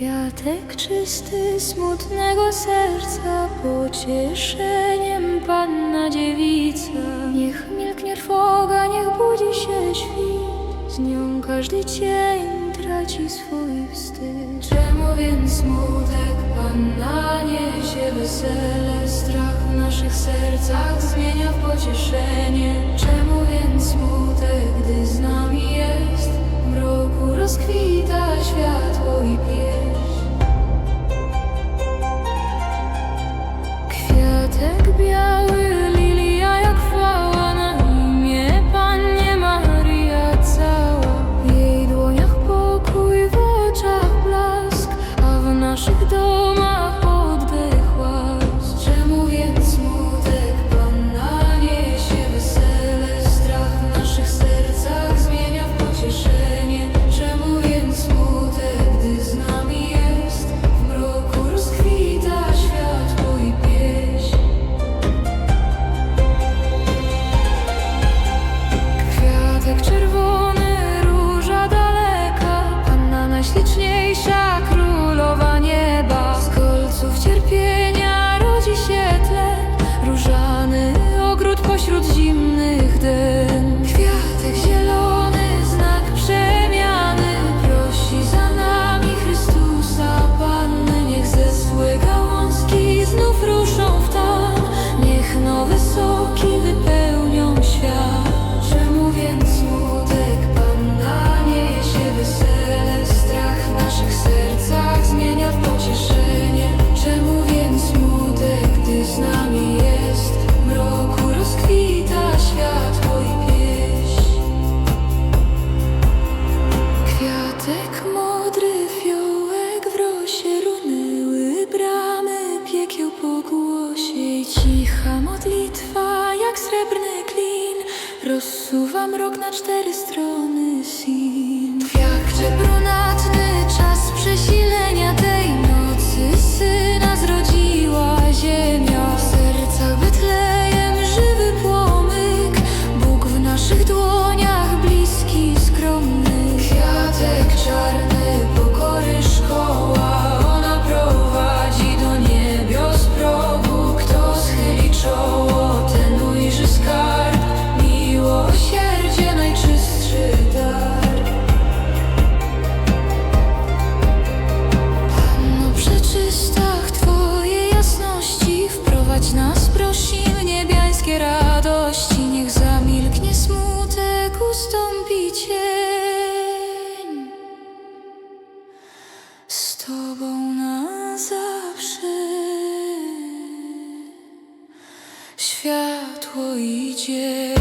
Kwiatek czysty smutnego serca, pocieszeniem panna dziewica. Niech milknie trwoga, niech budzi się świt, z nią każdy cień traci swój wstyd. Czemu więc smutek panna niesie wesele, strach w naszych sercach zmienia w pocieszenie? Czemu więc smutek, gdy znamy? наших. Przesuwam rok na cztery strony sin Jak brunatny czas przesilę z tobą na zawsze. Światło idzie.